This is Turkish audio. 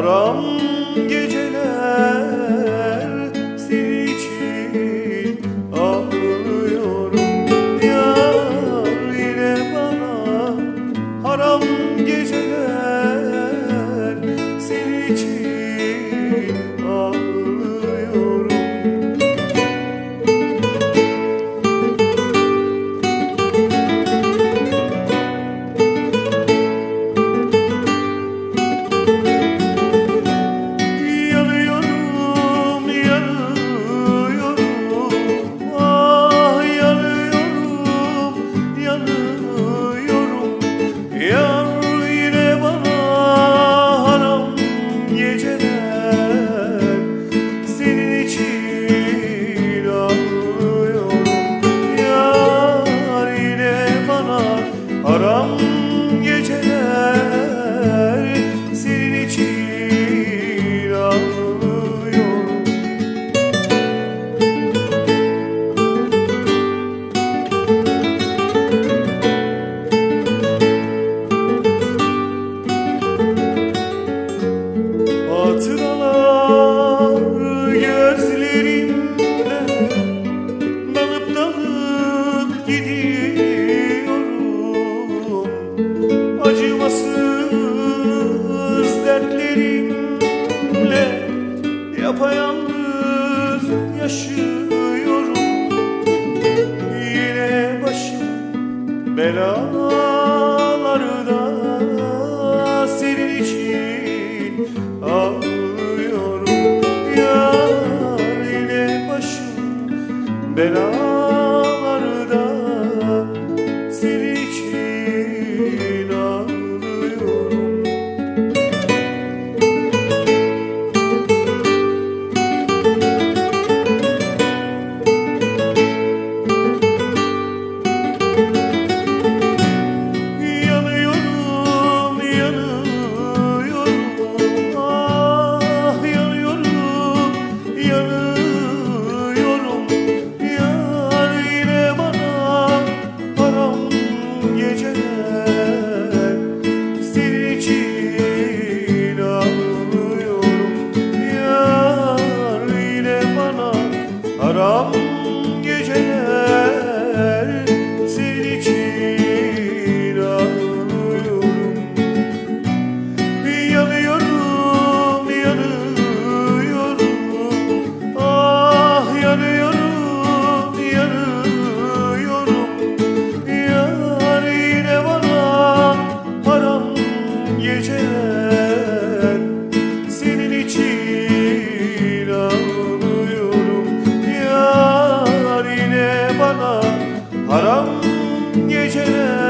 Haram geceler. Haram yapayalnız yaşıyorum. Yine başım belada. Haram geceler.